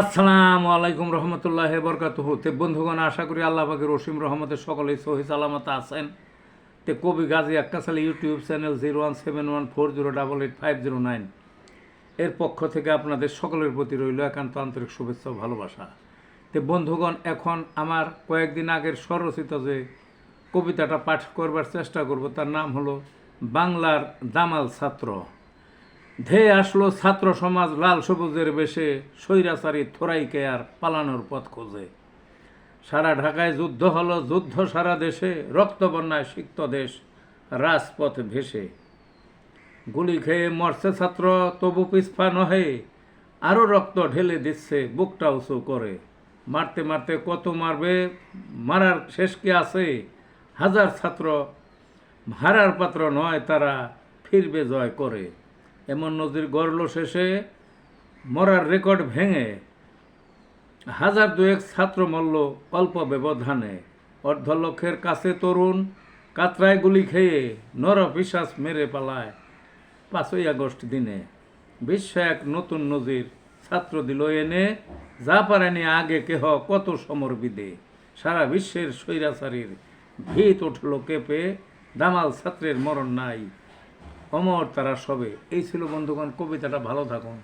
আসসালামু আলাইকুম রহমতুল্লাহ বরকাত তে বন্ধুগণ, আশা করি আল্লাহ পাকের রসিম রহমতের সকলেই সহি সালামত আছেন। তে কবি Gazi Akkasali YouTube channel zero one seven one four zero double eight five zero nine. এর পক্ষ থেকে আপনাদের সকলের প্রতি রইল একান্ত আন্তরিক শুভেচ্ছা ও ভালোবাসা। তে বন্ধুগণ, এখন আমার কয়েকদিন আগের স্বরচিত যে কবিতাটা পাঠ করবার চেষ্টা করব, তার নাম হলো বাংলার দামাল ছাত্র। ধেয়ে আসলো ছাত্র সমাজ লাল সবুজের বেশে, স্বৈরাচারী থোরাইকে আর পালানোর পথ খোঁজে। সারা ঢাকায় যুদ্ধ হলো, যুদ্ধ সারা দেশে রক্তবন্যায় সিক্ত দেশ, রাজপথ ভেসে। গুলি খেয়ে মরছে ছাত্র, তবু পিছপা নহে আরও রক্ত ঢেলে দিচ্ছে, বুকটা উঁচু করে। মারতে মারতে কত মারবে, মারার শেষ কি আছে? হাজার ছাত্র হারার পাত্র নয়, তারা ফিরবে জয় করে। এমন নদীর গড়ল শেষে, মরার রেকর্ড ভেঙে, হাজার দুয়েক ছাত্র মল্ল অল্প ব্যবধানে। অর্ধ লক্ষের কাছে তরুণ কাতরায় গুলি খেয়ে নর পিসাস মেরে পালায় পাঁচই আগস্ট দিনে। বিশ্ব এক নতুন নজির ছাত্র দিল এনে, যা পারেনি আগে কেহ কত সমর বিদে সারা বিশ্বের স্বৈরাচারীর ভিত উঠল কেঁপে, দামাল ছাত্রের মরণ নাই। অমর তারা সবে। এই ছিল বন্ধুগণ কবিতাটা ভালো থাকুন।